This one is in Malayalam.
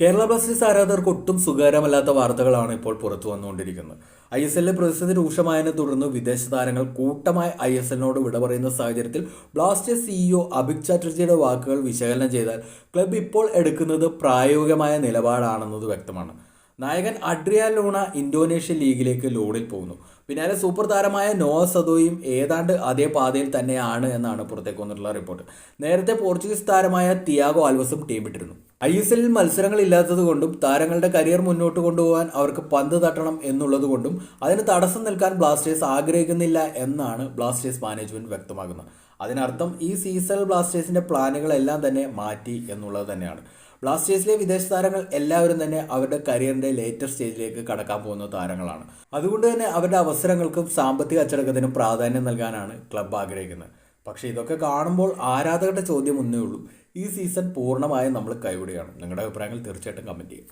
കേരള ബ്ലാസ്റ്റേഴ്സ് ആരാധകർക്ക് ഒട്ടും സുഖകരമല്ലാത്ത വാർത്തകളാണ് ഇപ്പോൾ പുറത്തു വന്നുകൊണ്ടിരിക്കുന്നത്. ഐ എസ് എല്ലിലെ പ്രതിസന്ധി രൂക്ഷമായതിനെ തുടർന്ന് വിദേശ താരങ്ങൾ കൂട്ടമായി ഐ എസ് എല്ലിനോട് വിട പറയുന്ന സാഹചര്യത്തിൽ ബ്ലാസ്റ്റേഴ്സ് സിഇഒ അഭിക് ചാറ്റർജിയുടെ വാക്കുകൾ വിശകലനം ചെയ്താൽ ക്ലബ് ഇപ്പോൾ എടുക്കുന്നത് പ്രായോഗികമായ നിലപാടാണെന്നത് വ്യക്തമാണ്. നായകൻ അഡ്രിയാൻ ലൂണ ഇന്തോനേഷ്യൻ ലീഗിലേക്ക് ലോണിൽ പോകുന്നു. പിന്നാലെ സൂപ്പർ താരമായ നോവ സദോയും ഏതാണ്ട് അതേ പാതയിൽ തന്നെയാണ് എന്നാണ് പുറത്തേക്ക് വന്നിട്ടുള്ള റിപ്പോർട്ട്. നേരത്തെ പോർച്ചുഗീസ് താരമായ തിയാഗോ ആൽവസും ടീം ഇട്ടിരുന്നു ഐ എസ് എല്ലിൽ മത്സരങ്ങൾ ഇല്ലാത്തത് കൊണ്ടും താരങ്ങളുടെ കരിയർ മുന്നോട്ട് കൊണ്ടുപോകാൻ അവർക്ക് പന്ത് തട്ടണം എന്നുള്ളത് കൊണ്ടും അതിന് തടസ്സം നിൽക്കാൻ ബ്ലാസ്റ്റേഴ്സ് ആഗ്രഹിക്കുന്നില്ല എന്നാണ് ബ്ലാസ്റ്റേഴ്സ് മാനേജ്മെന്റ് വ്യക്തമാക്കുന്നത്. അതിനർത്ഥം ഈ സീസൺ ബ്ലാസ്റ്റേഴ്സിന്റെ പ്ലാനുകളെല്ലാം തന്നെ മാറ്റി എന്നുള്ളത് തന്നെയാണ്. ബ്ലാസ്റ്റേഴ്സിലെ വിദേശ താരങ്ങൾ എല്ലാവരും തന്നെ അവരുടെ കരിയറിന്റെ ലേറ്റസ്റ്റ് സ്റ്റേജിലേക്ക് കടക്കാൻ പോകുന്ന താരങ്ങളാണ്. അതുകൊണ്ട് തന്നെ അവരുടെ അവസരങ്ങൾക്കും സാമ്പത്തിക അച്ചടക്കത്തിനും പ്രാധാന്യം നൽകാനാണ് ക്ലബ് ആഗ്രഹിക്കുന്നത്. പക്ഷേ ഇതൊക്കെ കാണുമ്പോൾ ആരാധകരുടെ ചോദ്യം ഒന്നേ ഉള്ളൂ. ഈ സീസൺ പൂർണമായും നമ്മൾ കൈവിടുകയാണ്. നിങ്ങളുടെ അഭിപ്രായങ്ങൾ തീർച്ചയായിട്ടും കമന്റ് ചെയ്യും